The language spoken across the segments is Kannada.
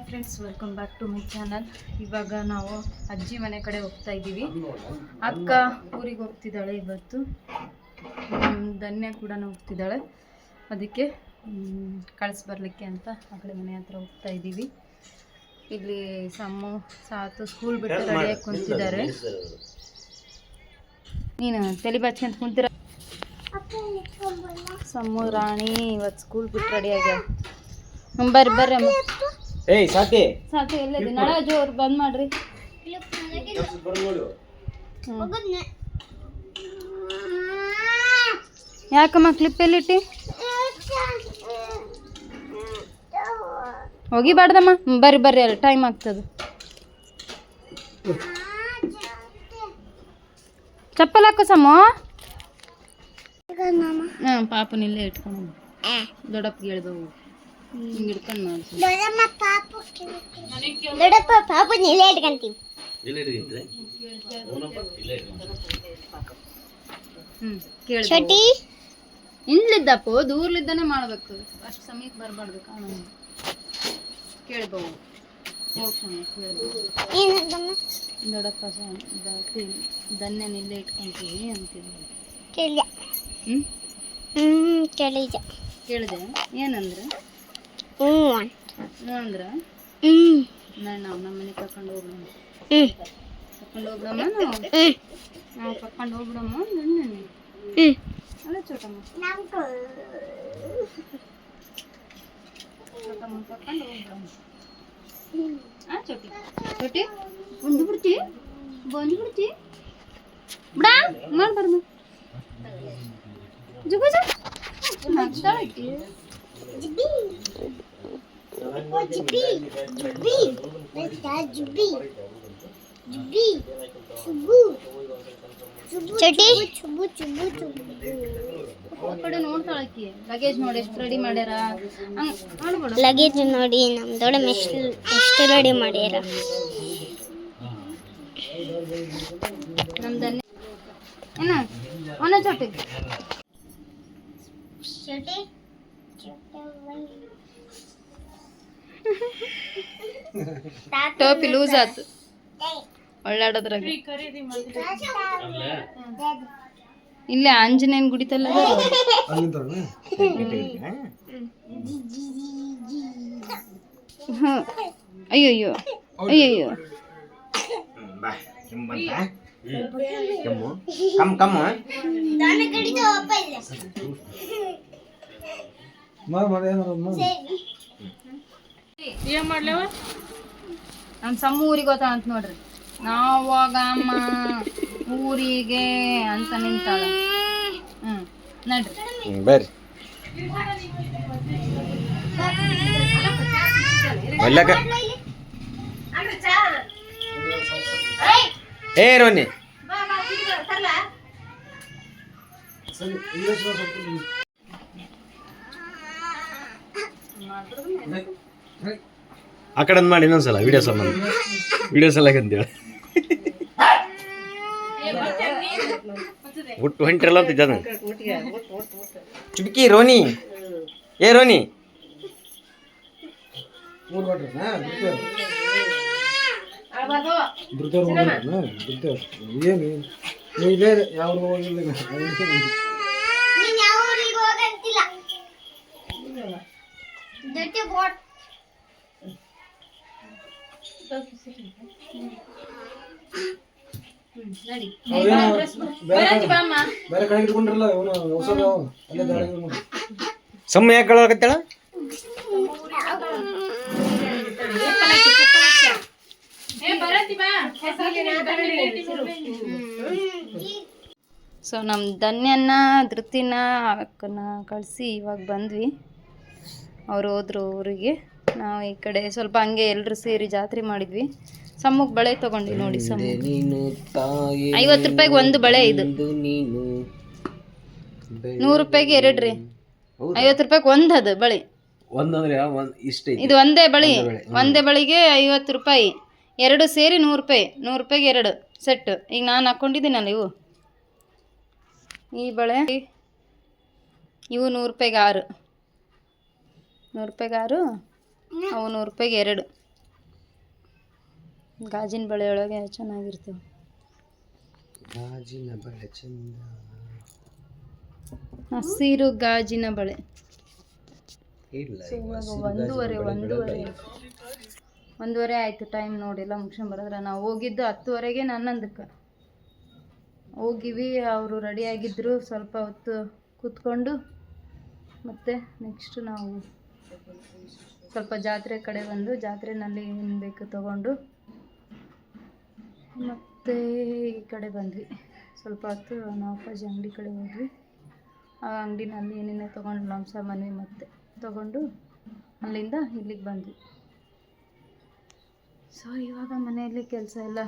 Hi friends welcome back to my channel ಇವಾಗ ನಾವು ಅಜ್ಜಿ ಮನೆ ಕಡೆ ಹೋಗ್ತಾ ಇದ್ದೀವಿ. ಅಕ್ಕ ಊರಿಗೆ ಹೋಗ್ತಿದ್ದಾಳೆ ಇವತ್ತು. ಧನ್ಯ ಕೂಡ ಹೋಗ್ತಿದ್ದಾಳೆ. ಅದಕ್ಕೆ ಕಳಿಸ್ ಬರಲಿಕ್ಕೆ ಅಂತ ಆ ಕಡೆ ಮನೆ ಹತ್ರ ಹೋಗ್ತಾ ಇದ್ದೀವಿ. ಇಲ್ಲಿ ಸಮ್ಮು ಸಾತು ಸ್ಕೂಲ್ ಬಿಟ್ಟು ರೆಡಿಯಾಗಿ ಕುಂತಿದ್ದಾರೆ. ನೀನು ತಲೆ ಬಾಚ್ಕೊಂತ ಕುಂತಿರ? ಸಮ್ಮು ರಾಣಿ ಇವತ್ತು ಸ್ಕೂಲ್ ಬಿಟ್ಟು ರೆಡಿ ಆಗ್ಯಾವ ಹ್ಞೂ ಬರ್ರಿ ಬರ್ರಿ ಅಮ್ಮ. ಏಯ್ ಸಾತಿ ಸಾಕು ಎಲ್ಲದಿ ನಡ ಜೋರ್ ಬಂದ್ ಮಾಡ್ರಿ. ಯಾಕಮ್ಮ ಕ್ಲಿಪ್ ಎಲ್ಲಿಟ್ಟಿ ಹೋಗಿಬಾರ್ದಮ್ಮ. ಬಾಡ್ದಮ್ಮ ಬರ್ರಿ ಬರ್ರಿ ಅಲ್ಲಿ ಟೈಮ್ ಆಗ್ತದೆ. ಚಪ್ಪಲ್ ಹಾಕೋ ಸಮ. ಹಾಂ ಪಾಪನ ಇಲ್ಲೇ ಇಟ್ಕೊಂಡು ದೊಡ್ಡಪ್ಪ ಹೇಳ್ದವು ಹಿಂಗೆ ಹಿಡ್ಕೊಂಡು ದೊಡ್ಡಪ್ಪ ಪಾಪು ಇಲ್ಲೇ ಇಟ್ಕೊಂತೀವಿ ಹ್ಞೂ ಚೋಟಿ ದೂರ್ಲಿದ್ದಾನೆ ಮಾಡ್ಬೇಕು. ಅಷ್ಟು ಸಮಯಕ್ಕೆ ಬರ್ಬಾರ್ದು ಕಾಣ ಕೇಳ್ಬೋದು. ದೊಡ್ಡಪ್ಪ ಧನ್ಯನ ಇಲ್ಲೇ ಇಟ್ಕೊಂತೀವಿ ಅಂತೀವಿ. ಕೇಳಿದೆ. ಹ್ಞೂ ಕೇಳಿದೆ? ಏನಂದ್ರೆ? ಹ್ಞೂ. ಹ್ಞೂ ಅಂದ್ರೆ? ಹ್ಮ್ ನಾನು ನಾವು ನಮ್ಮ ಮನೆಗೆ ಕರ್ಕೊಂಡು ಹೋಗ್ಬಿಡಮ್ಮ ಹ್ಮ್ ಕರ್ಕೊಂಡು ಹೋಗ್ಬಿಡಮ್ಮ ನಾವು? ಹ್ಮ್ ನಾವು ಕರ್ಕೊಂಡು ಹೋಗ್ಬಿಡಮ್ಮ ಧನ್ಯನೇ ಹ್ಮ್ ಅಲ್ಲ ಚೋಟಮ್ಮ ಚೋಟಮ್ಮ ಕರ್ಕೊಂಡು ಹೋಗ್ಬಿಡಮ್ಮ ಆ ಚೋಟಿ ಚೋಟಿ ಬಂದು ಬಿಡ್ತಿ? ಬಂದು ಬಿಡ್ತಿ? ಬಿಡ ಮಾಡ್ಬಾರ್ದು ಜುಗುಜ. ನಗ್ತಾಳಕ್ಕಿ ಜುಬಿ ಜುಬಿ ಜುಬಿ ಜುಬಿ ಚುಬು ಚೋಟಿ ಚುಬು ಚುಬು ಚುಬು ಕಡೆ ನೋಡ್ತಾಳಕ್ಕಿ ಲಗೇಜ್ ನೋಡಿ ಎಷ್ಟು ರೆಡಿ ಮಾಡ್ಯಾರ? ಲಗೇಜ್ ನೋಡಿ ನಮ್ಮ ದೊಡ್ಡ ಎಷ್ಟು ಎಷ್ಟು ರೆಡಿ ಮಾಡ್ಯಾರ? ನಮ್ ಧನ್ಯ ಏನ ಒನ ಚೋಟಿ ಟೋಪಿ ಲೂಸ್ ಆತು. ಒಳ್ಳಾಡೋದ್ರಾಗ. ಇಲ್ಲೇ ಆಂಜನೇಯನ್ ಗುಡಿತಲ್ಲ ಹ್ಮ್. ಅಯ್ಯಯ್ಯೋ. ಅಯ್ಯಯ್ಯೋ. ಬಾ. ಕೆಮ್ಮು ಬಂತ ಮಾಡ್ಲೇವ ನಮ್ ಸಮ್ಮ ಊರಿಗೆ ಹೋತ ಅಂತ ನೋಡ್ರಿ. ನಾವಾಗ ಅಮ್ಮ ಊರಿಗೆ ಅಂತ ನಿಂತಾಳ. ಹ್ಮ್ ನಡ್ರಿ. ಬರ್ರಿ. ಏ ರೋನಿ. ಆ ಕಡೆ ಮಾಡಿ ಇನ್ನೊಂದ್ಸಲ ವಿಡಿಯೋ ಸಂಬಂಧ ವಿಡಿಯೋ ಸಲ ಅಂತೇಳಿ ಹುಟ್ಟು ಹೊಂಟ್ರಲ್ಲ ಅಂತ ಜನ ಚುಟಕಿ ರೋನಿ. ಏ ರೋನಿ. ನೀನ್ ಯಾವ ಊರಿಗೆ ಹೋಗಂತಿಲ್ಲ ಜೊತೆ ಬೋಟ್ ನಡಿ ಬರಾಕಿ ಬಾ ಅಮ್ಮ ಬೇರೆ ಕಡೆ ಸೊ ನಮ್ಮ ಧನ್ಯನ ಧೃತಿನ ಅಕ್ಕನ ಕಳಿಸಿ ಇವಾಗ ಬಂದ್ವಿ. ಅವ್ರು ಹೋದ್ರು ಊರಿಗೆ. ನಾವು ಈ ಕಡೆ ಸ್ವಲ್ಪ ಹಂಗೆ ಎಲ್ಲರೂ ಸೇರಿ ಜಾತ್ರೆ ಮಾಡಿದ್ವಿ. ಸಮ್ಮಗ್ ಬಳೆ ತಗೊಂಡ್ವಿ ನೋಡಿ ನೀನು ಐವತ್ತು ರೂಪಾಯಿಗೆ ಒಂದು ಬಳೆ ಇದು. ನೂರು ರೂಪಾಯಿಗೆ ಎರಡು ರೀ ಐವತ್ತು ರೂಪಾಯಿಗೆ ಒಂದು ಅದು ಬಳೆ. ಇದು? ಒಂದೇ ಬಳಿ. ಒಂದೇ ಬಳಿಗೆ ಐವತ್ತು ರೂಪಾಯಿ. ಎರಡು ಸೇರಿ ನೂರು ರೂಪಾಯಿ. ನೂರು ರೂಪಾಯಿಗೆ ಎರಡು ಸೆಟ್ ಈಗ ನಾನು ಹಾಕೊಂಡಿದ್ದೀನಲ್ಲ ಇವು. ಈ ಬಳೆ ಇವು ನೂರು ರೂಪಾಯಿಗೆ ಆರು. ನೂರು ರೂಪಾಯಿಗೆ ಆರು. ಅವು ನೂರು ರೂಪಾಯಿಗೆ ಎರಡು. ಗಾಜಿನ ಬಳೆ ಒಳಗೆ ಚೆನ್ನಾಗಿರ್ತವೆ. ಗಾಜಿನ ಬಳೆ ಚಂದ. ಹಸಿರು ಗಾಜಿನ ಬಳೆ. ಇಲ್ಲ ಒಂದೂವರೆ ಒಂದೂವರೆ ಒಂದೂವರೆ ಆಯಿತು ಟೈಮ್ ನೋಡಿಲ್ಲ ಮುಗಿಸ್ಕೊಂಬರದ್ರೆ ನಾವು ಹೋಗಿದ್ದು ಹತ್ತುವರೆಗೆ ನನ್ನೊಂದಕ್ಕೆ. ಹೋಗಿವಿ ಅವರು ರೆಡಿಯಾಗಿದ್ದರು ಸ್ವಲ್ಪ ಹೊತ್ತು ಕೂತ್ಕೊಂಡು ಮತ್ತೆ ನೆಕ್ಸ್ಟ್ ನಾವು ಸ್ವಲ್ಪ ಜಾತ್ರೆ ಕಡೆ ಬಂದು ಜಾತ್ರೆನಲ್ಲಿ ಏನು ಬೇಕು ತಗೊಂಡು ಮತ್ತೆ ಈ ಕಡೆ ಬಂದ್ವಿ. ಸ್ವಲ್ಪ ಹೊತ್ತು ನಾವು ಅಪ್ಪಾಜಿ ಅಂಗಡಿ ಕಡೆ ಹೋದ್ವಿ. ಆ ಅಂಗಡಿನಲ್ಲಿ ಏನೇನೋ ತೊಗೊಂಡು ನಮ್ಮ ಸಾಮಾನು ಮತ್ತೆ ತೊಗೊಂಡು ಅಲ್ಲಿಂದ ಇಲ್ಲಿಗೆ ಬಂದ್ವಿ. ಸೊ ಇವಾಗ ಮನೆಯಲ್ಲಿ ಕೆಲಸ ಎಲ್ಲ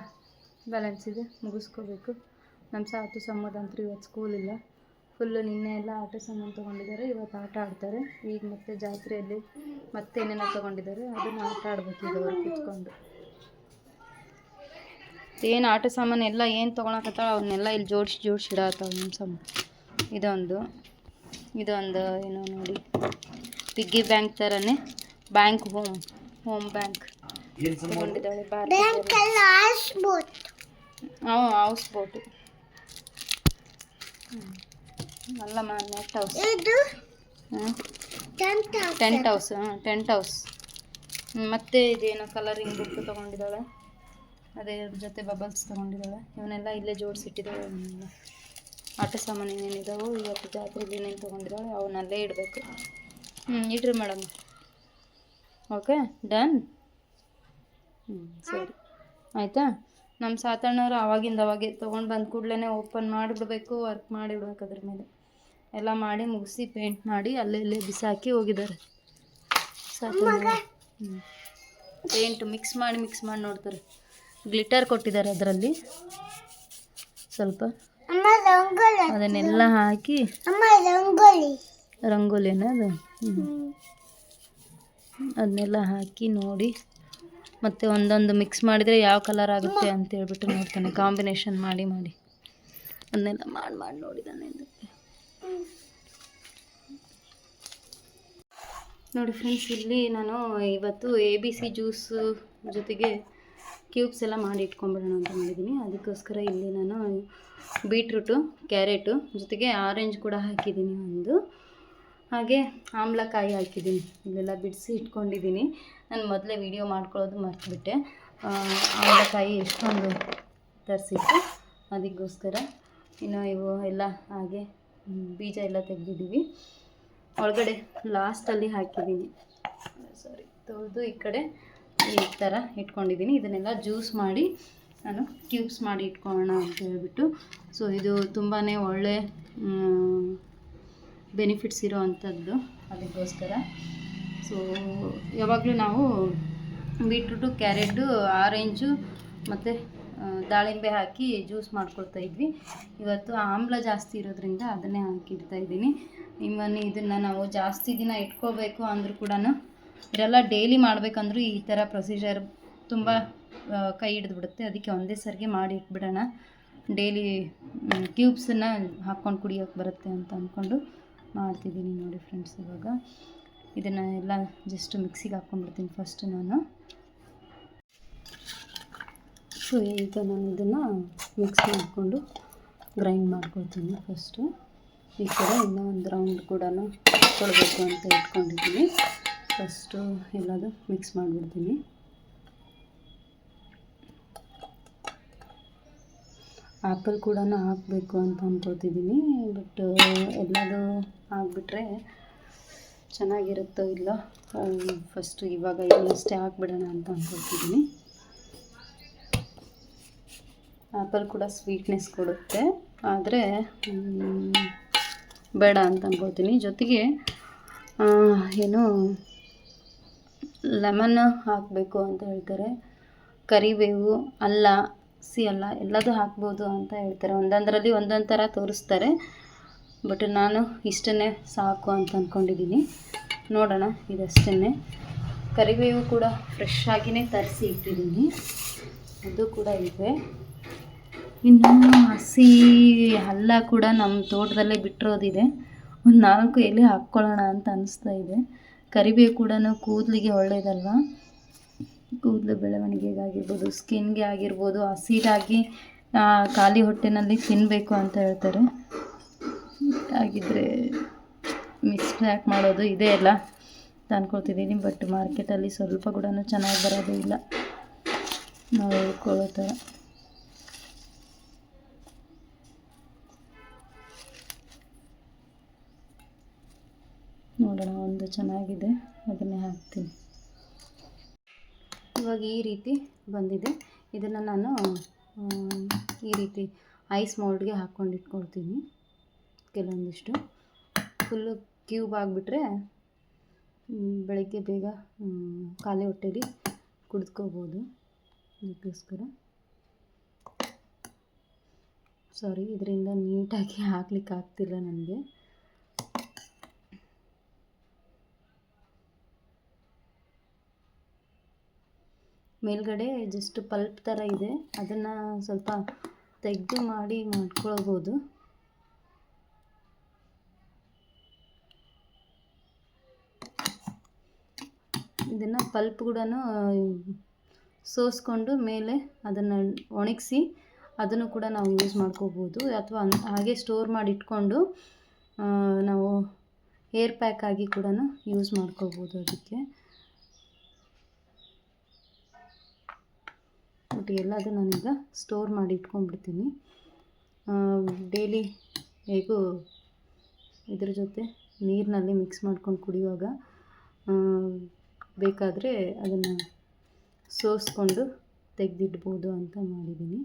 ಬ್ಯಾಲೆನ್ಸ್ ಇದೆ, ಮುಗಿಸ್ಕೋಬೇಕು. ನಮ್ಮ ಸಾತು ಸಂಬಂಧಂತೂ ಇವತ್ತು ಸ್ಕೂಲ್ ಇಲ್ಲ. ಫುಲ್ಲು ನಿನ್ನೆ ಎಲ್ಲ ಆಟ ಸಾಮಾನು ತೊಗೊಂಡಿದ್ದಾರೆ ಇವತ್ತು ಆಟ ಆಡ್ತಾರೆ. ಈಗ ಮತ್ತೆ ಜಾತ್ರೆಯಲ್ಲಿ ಮತ್ತೆ ಏನೇನೋ ತೊಗೊಂಡಿದ್ದಾರೆ ಅದನ್ನು ಆಟ ಆಡ್ಬೇಕು ಈಗ ಅವ್ರು ಕುತ್ಕೊಂಡು. ಏನು ಆಟ ಸಾಮಾನು ಎಲ್ಲ ಏನು ತೊಗೊಳಕತ್ತಾಳ ಅವನ್ನೆಲ್ಲ ಇಲ್ಲಿ ಜೋಡಿಸಿ ಜೋಡಿಸಿ ಇಡತ್ತಾವ ನಮ್ಮ ಸಾಮಾನು. ಇದೊಂದು ಇದೊಂದು ಏನೋ ನೋಡಿ ಪಿಗ್ಗಿ ಬ್ಯಾಂಕ್ ಥರನೇ ಬ್ಯಾಂಕ್ ಹೋಮ್ ಹೋಮ್ ಬ್ಯಾಂಕ್ ತೊಗೊಂಡಿದ್ದಾಳೆ ಹೌಸ್ ಬೋಟು ಅಲ್ಲಮ್ಮ ನೆಟ್ ಹೌಸ್ ಹ್ಞೂ ಟೆಂಟ್ ಹೌಸ್ ಹಾಂ ಟೆಂಟ್ ಹೌಸ್ ಮತ್ತೆ ಇದೇನು ಕಲರಿಂಗ್ ಬುಕ್ ತಗೊಂಡಿದ್ದಾಳೆ. ಅದೇ ಜೊತೆ ಬಬಲ್ಸ್ ತೊಗೊಂಡಿದ್ದಾಳೆ. ಇವನ್ನೆಲ್ಲ ಇಲ್ಲೇ ಜೋಡಿಸಿಟ್ಟಿದ್ದಾಳೆ ಆಟ ಸಾಮಾನು ಏನೇನಿದಾವೆ ಇವತ್ತು ಜಾತ್ರೆಗೆ ಏನೇನು ತೊಗೊಂಡಿದ್ದಾಳೆ ಅವನ್ನಲ್ಲೇ ಇಡಬೇಕು. ಹ್ಞೂ ಇಡ್ರಿ ಮೇಡಮ್ ಓಕೆ ಡನ್ ಹ್ಞೂ ಸರಿ. ಆಯಿತಾ? ನಮ್ಮ ಸಾತಣ್ಣವ್ರು ಆವಾಗಿಂದ ಅವಾಗೆ ತೊಗೊಂಡು ಬಂದ ಕೂಡಲೇ ಓಪನ್ ಮಾಡಿಬಿಡ್ಬೇಕು ವರ್ಕ್ ಮಾಡಿಬಿಡ್ಬೇಕು ಅದ್ರ ಮೇಲೆ. ಎಲ್ಲ ಮಾಡಿ ಮುಗಿಸಿ ಪೇಂಟ್ ಮಾಡಿ ಅಲ್ಲೇ ಇಲ್ಲೇ ಬಿಸಾಕಿ ಹೋಗಿದ್ದಾರೆ. ಹ್ಞೂ ಪೇಂಟ್ ಮಿಕ್ಸ್ ಮಾಡಿ ಮಿಕ್ಸ್ ಮಾಡಿ ನೋಡ್ತಾರೆ. ಗ್ಲಿಟರ್ ಕೊಟ್ಟಿದ್ದಾರೆ ಅದರಲ್ಲಿ. ಸ್ವಲ್ಪ ಅದನ್ನೆಲ್ಲ ಹಾಕಿ ರಂಗೋಲಿನ ಅದು. ಅದನ್ನೆಲ್ಲ ಹಾಕಿ ನೋಡಿ. ಮತ್ತು ಒಂದೊಂದು ಮಿಕ್ಸ್ ಮಾಡಿದರೆ ಯಾವ ಕಲರ್ ಆಗುತ್ತೆ ಅಂತ ಹೇಳ್ಬಿಟ್ಟು ನೋಡ್ತಾನೆ. ಕಾಂಬಿನೇಷನ್ ಮಾಡಿ ಮಾಡಿ. ಅದನ್ನೆಲ್ಲ ಮಾಡಿ ಮಾಡಿ ನೋಡಿದ್ದಾನೆ ನೋಡಿ ಫ್ರೆಂಡ್ಸ್ ಇಲ್ಲಿ ನಾನು ಇವತ್ತು ಎ ಬಿ ಸಿ ಜ್ಯೂಸು ಜೊತೆಗೆ ಕ್ಯೂಬ್ಸ್ ಎಲ್ಲ ಮಾಡಿ ಇಟ್ಕೊಂಡ್ಬಿಡೋಣ ಅಂತ ಮಾಡಿದ್ದೀನಿ. ಅದಕ್ಕೋಸ್ಕರ ಇಲ್ಲಿ ನಾನು ಬೀಟ್ರೂಟು ಕ್ಯಾರೆಟು ಜೊತೆಗೆ ಆರೆಂಜ್ ಕೂಡ ಹಾಕಿದ್ದೀನಿ ಒಂದು. ಹಾಗೆ ಆಮ್ಲಕಾಯಿ ಹಾಕಿದ್ದೀನಿ. ಇಲ್ಲೆಲ್ಲ ಬಿಡಿಸಿ ಇಟ್ಕೊಂಡಿದ್ದೀನಿ. ನಾನು ಮೊದಲೇ ವೀಡಿಯೋ ಮಾಡ್ಕೊಳ್ಳೋದು ಮರ್ತುಬಿಟ್ಟೆ. ಆಮ್ಲಕಾಯಿ ಎಷ್ಟೊಂದು ತರಿಸಿತ್ತು. ಅದಕ್ಕೋಸ್ಕರ ಇನ್ನು ಇವು ಎಲ್ಲ ಹಾಗೆ ಬೀಜ ಎಲ್ಲ ತೆಗೆದಿದ್ದೀವಿ. ಒಳಗಡೆ ಲಾಸ್ಟಲ್ಲಿ ಹಾಕಿದ್ದೀನಿ. ಸಾರಿ ತೊಳೆದು ಈ ಕಡೆ ಈ ಥರ ಇಟ್ಕೊಂಡಿದ್ದೀನಿ. ಇದನ್ನೆಲ್ಲ ಜ್ಯೂಸ್ ಮಾಡಿ, ನಾನು ಕ್ಯೂಬ್ಸ್ ಮಾಡಿ ಇಟ್ಕೊಳ್ಳೋಣ ಅಂತ ಹೇಳ್ಬಿಟ್ಟು. ಸೊ ಇದು ತುಂಬಾ ಒಳ್ಳೆ ಬೆನಿಫಿಟ್ಸ್ ಇರೋ ಅಂಥದ್ದು ಅದಕ್ಕೋಸ್ಕರ. ಸೊ ಯಾವಾಗಲೂ ನಾವು ಬೀಟ್ರೂಟು ಕ್ಯಾರೆಟು ಆರೆಂಜು ಮತ್ತು ದಾಳಿಂಬೆ ಹಾಕಿ ಜ್ಯೂಸ್ ಮಾಡ್ಕೊಳ್ತಾ ಇದ್ವಿ. ಇವತ್ತು ಆಮ್ಲ ಜಾಸ್ತಿ ಇರೋದ್ರಿಂದ ಅದನ್ನೇ ಹಾಕಿಡ್ತಾ ಇದ್ದೀನಿ. ಇವನ್ ಇದನ್ನು ನಾವು ಜಾಸ್ತಿ ದಿನ ಇಟ್ಕೋಬೇಕು ಅಂದರೂ ಕೂಡ ಇದೆಲ್ಲ ಡೈಲಿ ಮಾಡಬೇಕಂದ್ರೂ ಈ ಥರ ಪ್ರೊಸೀಜರ್ ತುಂಬ ಕೈ ಹಿಡಿದು ಬಿಡುತ್ತೆ ಅದಕ್ಕೆ ಒಂದೇ ಸರಿಗೆ ಮಾಡಿ ಇಟ್ಬಿಡೋಣ. ಡೈಲಿ ಟ್ಯೂಬ್ಸನ್ನು ಹಾಕ್ಕೊಂಡು ಕುಡಿಯೋಕ್ಕೆ ಬರುತ್ತೆ ಅಂತ ಅಂದ್ಕೊಂಡು ಮಾಡ್ತಿದ್ದೀನಿ ನೋಡಿ ಫ್ರೆಂಡ್ಸ್ ಇವಾಗ. ಇದನ್ನು ಎಲ್ಲ ಜಸ್ಟ್ ಮಿಕ್ಸಿಗೆ ಹಾಕ್ಕೊಂಡ್ಬಿಡ್ತೀನಿ ಫಸ್ಟ್ ನಾನು. ಸೊ ಈಗ ನಾನು ಇದನ್ನು ಮಿಕ್ಸ್ ಮಾಡಿಕೊಂಡು ಗ್ರೈಂಡ್ ಮಾಡ್ಕೊಳ್ತೀನಿ ಫಸ್ಟು ಈ ಕಡೆ ಇನ್ನೂ ಒಂದು ರೌಂಡ್ ಕೂಡ ಕೊಡಬೇಕು ಅಂತ ಇಟ್ಕೊಂಡಿದ್ದೀನಿ. ಫಸ್ಟು ಎಲ್ಲದು ಮಿಕ್ಸ್ ಮಾಡಿಬಿಡ್ತೀನಿ. ಆ್ಯಪಲ್ ಕೂಡ ಹಾಕಬೇಕು ಅಂತ ಅಂದ್ಕೊಳ್ತಿದ್ದೀನಿ ಬಟ್ ಎಲ್ಲದು ಹಾಕ್ಬಿಟ್ರೆ ಚೆನ್ನಾಗಿರುತ್ತೋ ಇಲ್ಲ, ಫಸ್ಟು ಇವಾಗ ಇದನ್ನಷ್ಟೇ ಹಾಕ್ಬಿಡೋಣ ಅಂತ ಅಂದ್ಕೊಳ್ತಿದ್ದೀನಿ ಆ್ಯಪಲ್ ಕೂಡ ಸ್ವೀಟ್ನೆಸ್ ಕೊಡುತ್ತೆ, ಆದರೆ ಬೇಡ ಅಂತ ಅಂದ್ಕೊಳ್ತೀನಿ ಜೊತೆಗೆ ಏನು, ಲೆಮನ್ ಹಾಕಬೇಕು ಅಂತ ಹೇಳ್ತಾರೆ. ಕರಿಬೇವು, ಅಲ್ಲ ಸಿ ಅಲ್ಲ, ಎಲ್ಲದೂ ಹಾಕ್ಬೋದು ಅಂತ ಹೇಳ್ತಾರೆ. ಒಂದೊಂದರಲ್ಲಿ ಒಂದೊಂದು ಥರ ತೋರಿಸ್ತಾರೆ. ಬಟ್ ನಾನು ಇಷ್ಟನ್ನೇ ಸಾಕು ಅಂತ ಅಂದ್ಕೊಂಡಿದ್ದೀನಿ ನೋಡೋಣ, ಇದಷ್ಟನ್ನೇ. ಕರಿಬೇವು ಕೂಡ ಫ್ರೆಶ್ ಆಗಿನೇ ತರಿಸಿ ಇಟ್ಟಿದ್ದೀನಿ. ಅದು ಕೂಡ ಇದೆ. ಇನ್ನು ಹಸಿ ಹಲ್ಲ ಕೂಡ ನಮ್ಮ ತೋಟದಲ್ಲೇ ಬಿಟ್ಟಿರೋದಿದೆ. ಒಂದು ನಾಲ್ಕು ಎಲೆ ಹಾಕ್ಕೊಳ್ಳೋಣ ಅಂತ ಅನಿಸ್ತಾ ಇದೆ. ಕರಿಬೇವು ಕೂಡ ಕೂದಲಿಗೆ ಒಳ್ಳೆಯದಲ್ವ ಕೂದಲು ಬೆಳವಣಿಗೆಗಾಗಿರ್ಬೋದು ಸ್ಕಿನ್ಗೆ ಆಗಿರ್ಬೋದು ಹಸಿರಾಗಿ ಖಾಲಿ ಹೊಟ್ಟೆನಲ್ಲಿ ತಿನ್ನಬೇಕು ಅಂತ ಹೇಳ್ತಾರೆ. ಹಾಗಿದ್ರೆ ಮಿಕ್ಸ್ ಪ್ಯಾಕ್ ಮಾಡೋದು ಇದೇ ಎಲ್ಲ ತಂದ್ಕೊಳ್ತಿದ್ದೀನಿ ಬಟ್ ಮಾರ್ಕೆಟಲ್ಲಿ ಸ್ವಲ್ಪ ಕೂಡ ಚೆನ್ನಾಗಿ ಬರೋದೇ ಇಲ್ಲ. ನಾವು ಹೇಳ್ಕೊಳ್ಳೋ ಥರ ನೋಡೋಣ, ಒಂದು ಚೆನ್ನಾಗಿದೆ. ಅದನ್ನೇ ಹಾಕ್ತೀನಿ. ಇವಾಗ ಈ ರೀತಿ ಬಂದಿದೆ. ಇದನ್ನು ನಾನು ಈ ರೀತಿ ಐಸ್ ಮೋಲ್ಡ್ಗೆ ಹಾಕ್ಕೊಂಡು ಇಟ್ಕೊಳ್ತೀನಿ. ಕೆಲವೊಂದಿಷ್ಟು. ಫುಲ್ಲು ಕ್ಯೂಬ್ ಆಗಿಬಿಟ್ರೆ ಬೆಳಗ್ಗೆ ಬೇಗ ಖಾಲಿ ಹೊಟ್ಟೆಲಿ ಕುಡಿದ್ಕೋಬೋದು. ಅದಕ್ಕೋಸ್ಕರ. ಸಾರಿ ಇದರಿಂದ ನೀಟಾಗಿ ಹಾಕ್ಲಿಕ್ಕೆ ಆಗ್ತಿಲ್ಲ ನನಗೆ. ಮೇಲ್ಗಡೆ ಜಸ್ಟ್ ಪಲ್ಪ್ ಥರ ಇದೆ. ಅದನ್ನು ಸ್ವಲ್ಪ ತೆಗೆದು ಮಾಡಿ ಮಾಡ್ಕೊಳ್ಬೋದು. ಇದನ್ನು ಪಲ್ಪ್ ಕೂಡ ಸೋಸ್ಕೊಂಡು ಮೇಲೆ ಅದನ್ನು ಒಣಗಿಸಿ ಅದನ್ನು ಕೂಡ ನಾವು ಯೂಸ್ ಮಾಡ್ಕೋಬೋದು ಅಥವಾ ಹಾಗೆ ಸ್ಟೋರ್ ಮಾಡಿ ಇಟ್ಕೊಂಡು ನಾವು ಏರ್ ಪ್ಯಾಕ್ ಆಗಿ ಕೂಡ ಯೂಸ್ ಮಾಡ್ಕೋಬೋದು ಅದಕ್ಕೆ. ಬಟ್ ಎಲ್ಲದು ನಾನೀಗ ಸ್ಟೋರ್ ಮಾಡಿ ಇಟ್ಕೊಂಡ್ಬಿಡ್ತೀನಿ. ಡೈಲಿ ಹೇಗೂ ಇದ್ರ ಜೊತೆ ನೀರಿನಲ್ಲಿ ಮಿಕ್ಸ್ ಮಾಡ್ಕೊಂಡು ಕುಡಿಯುವಾಗ ಬೇಕಾದರೆ ಅದನ್ನು ಸೋಸ್ಕೊಂಡು ತೆಗೆದಿಡ್ಬೋದು ಅಂತ ಮಾಡಿದ್ದೀನಿ.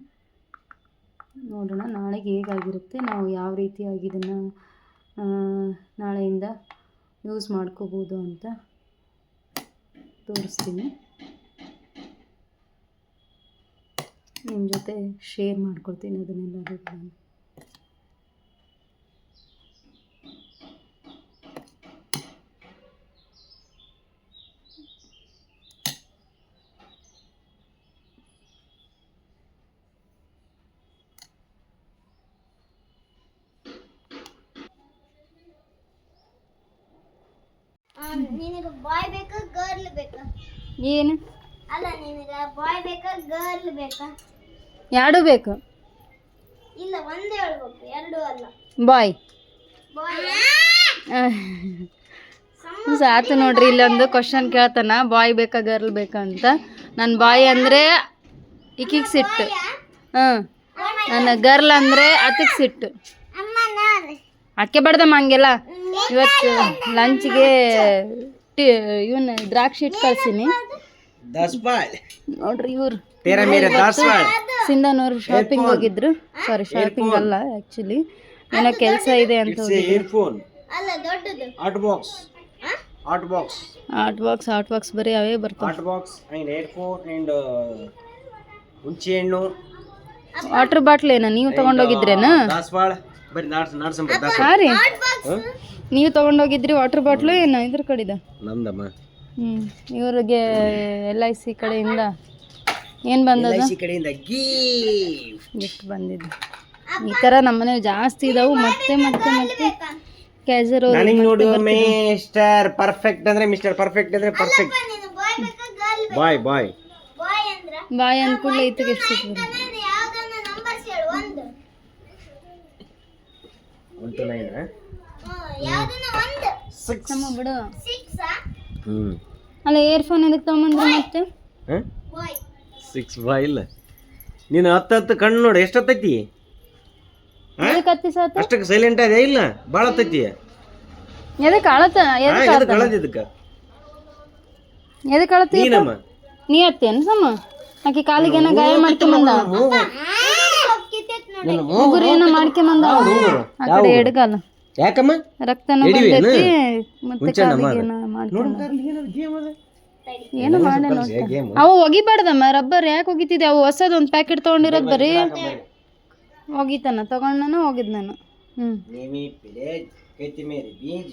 ನೋಡೋಣ ನಾಳೆಗೆ ಹೇಗಾಗಿರುತ್ತೆ, ನಾವು ಯಾವ ರೀತಿಯಾಗಿ ಇದನ್ನು ನಾಳೆಯಿಂದ ಯೂಸ್ ಮಾಡ್ಕೋಬೋದು ಅಂತ ತೋರಿಸ್ತೀನಿ. ನಿಮ್ಮ ಜೊತೆ ಶೇರ್ ಮಾಡ್ಕೊಳ್ತೀನಿ ಅದನ್ನೆಲ್ಲರೂ ಕೂಡ ನಿನಗೆ ಬಾಯ್ ಬೇಕಾ ಗರ್ಲ್ ಬೇಕಾ? ಏನು? ಅಲ್ಲ ನಿನಗೆ ಬಾಯ್ ಬೇಕಾ ಗರ್ಲ್ ಬೇಕಾ? ಎರಡು ಬೇಕು. ಇಲ್ಲ ಒಂದೇ ಹೇಳ್ಬೇಕು ಎರಡು ಅಲ್ಲ. ಬಾಯ್. ಬಾಯ್. ಸಾತು ನೋಡ್ರಿ ಇಲ್ಲೊಂದು ಕ್ವಶನ್ ಕೇಳ್ತಾನ ಬಾಯ್ ಬೇಕಾ ಗರ್ಲ್ ಬೇಕಾ ಅಂತ. ನನ್ನ ಬಾಯ್ ಅಂದರೆ ಇಕಿಗೆ ಸಿಟ್ಟು. ಹಾಂ. ನನ್ನ ಗರ್ಲ್ ಅಂದರೆ ಅತಿಗೆ ಸಿಟ್ಟು. ಅಕ್ಕೆ ಬಡ್ದಮ್ಮ ಹಂಗೆಲ್ಲ? ಇವತ್ತು ಲಂಚ್ಗೆ ಇವನ್ ದ್ರಾಕ್ಷಿ ಇಟ್ಟು ಕಳ್ಸೀನಿ. ನೋಡ್ರಿ ಇವ್ರು. ತೇರಾ ಮೇರೆ ದಾಸವಾಳ ಸಿಂಧನೂರು ಶಾಪಿಂಗ್ ಹೋಗಿದ್ರು. ಸಾರಿ ಶಾಪಿಂಗ್ ಅಲ್ಲ ಆ್ಯಕ್ಚುಲಿ ಏನೋ ಕೆಲಸ ಇದೆ ಅಂತ ಇಯರ್ಫೋನ್ ಅಲ್ಲ ದೊಡ್ಡದು. Hot box hot box hot box hot box ಬರೀ ಅವೇ ಬರ್ತವೆ. ಆಟ್ ಬಾಕ್ಸ್ ಅಂಡ್ ಅಂಡ್ ಹುಂಚಿ ಹಣ್ಣು. ವಾಟರ್ ಬಾಟ್ಲ್ ಏನ ನೀವು ತಗೊಂಡೋಗಿದ್ರೇನ? ದಾಸವಾಳ ಬರೀ ನಾಡ್ಸ್ ನಾಡ್ಸಂಬ ದಾಸವಾಳ ಹಾ ರೀ. ನೀವು ತಗೊಂಡೋಗಿದ್ರಿ ವಾಟರ್ ಬಾಟ್ಲು ಏನು ಇದ್ರ ಕಡಿದ? ನಮ್ದಮ್ಮ ಹ್ಞೂ ಇವ್ರಿಗೆ ಎಲ್ ಐ ಸಿ ಕಡೆಯಿಂದ. ಏನು ಬಂದದ? ಈ ಕಡೆಯಿಂದ ಗಿಫ್ಟ್ ಬಂದಿದ್ದು. ಈ ಥರ ನಮ್ಮನೆ ಜಾಸ್ತಿ ಇದಾವೆ. ಮತ್ತೆ ಮತ್ತೆ ಮತ್ತೆ ಕ್ಯಾಸರ್ ನನಗೆ ನೋಡು ಮಿಸ್ಟರ್ ಪರ್ಫೆಕ್ಟ್ ಅಂದ್ರೆ ಮಿಸ್ಟರ್ ಪರ್ಫೆಕ್ಟ್ ಅಂದ್ರೆ ಪರ್ಫೆಕ್ಟ್ ನೀನು ಬಾಯ್ ಬಾಯ್ ಬಾಯ್ ಬಾಯ್ ಅಂದ್ರ? ಬಾಯ್ ಅಂದ್ಕೂಡ್ಲೆ ಇತ್ತಿಗೆ ಎಷ್ಟು ಒಂದು. ಒನ್ ಟು ನೈನ್ ಸಿಕ್ಸ್ ನಮ್ಮ ಬಿಡು. ಹ್ಮ್. ಅಲ್ಲ ಇಯರ್ಫೋನ್ ಎದಕ್ಕೆ ತಗೊಂಬಂದ್ರೆ ಮತ್ತೆ? ಬಾಯ್ ಸಿಕ್ಸ್ ಬಾಯ್ ಇಲ್ಲ ನೀನು ಹತ್ತು ಹತ್ತು ಕಣ್ಣು ನೋಡು ಎಷ್ಟು ಹತ್ತೈತಿ ಎದಕ್ಕೆ ಹತ್ತಿ ಅಷ್ಟಕ್ಕೆ ಸೈಲೆಂಟ್ ಅದೇ ಇಲ್ಲ ಭಾಳ ಹತ್ತೈತಿ ಎದಕ್ಕೆ ಅಳತ ಎದಕ್ಕೆ ಇದಕ್ಕೆ? ಎದಕ್ಕೆ ಅಳತಿ ನೀನಮ್ಮ. ನೀ ಹತ್ತೇನು ಸಮ ಆಕೆ ಕಾಲಿಗೆ ಏನೋ ಗಾಯ ಮಾಡ್ಕೊಂಬಂದ ಬಂದ. ನೋಡಿ ನನ್ನ ಮೂ ಉಗುರು ಏನೋ ಮಾಡ್ಕೊಂಬಂದ ಆ ಕಡೆ ಎಡಗಾಲ. ಯಾಕಮ್ಮ? ರಕ್ತನ? ಬಂದೈತಿ ಮತ್ತೆ ಕಾಲಿಗೆ. ಏನೋ ಮಾಡ್ಕೊಂಡ ಗೇಮ್ ಅದ. ಏನೋ ಮಾಡ ಅವು ಒಗಿಬಾರ್ದಮ್ಮ ರಬ್ಬರ್ ಯಾಕೆ ಒಗಿತಿದ್ದೆ ಅವು ಹೊಸದು ಒಂದು ಪ್ಯಾಕೆಟ್ ತೊಗೊಂಡಿರೋದು ಬರೀ ಒಗಿತಾನ ತಗೊಂಡನ ಹೋಗಿದ್ ನಾನು? ಹ್ಞೂ ನೇಮಿ ಪಿಲೇಜ್ ಕೈತಿ ಮೇರಿ ಬೀಜ.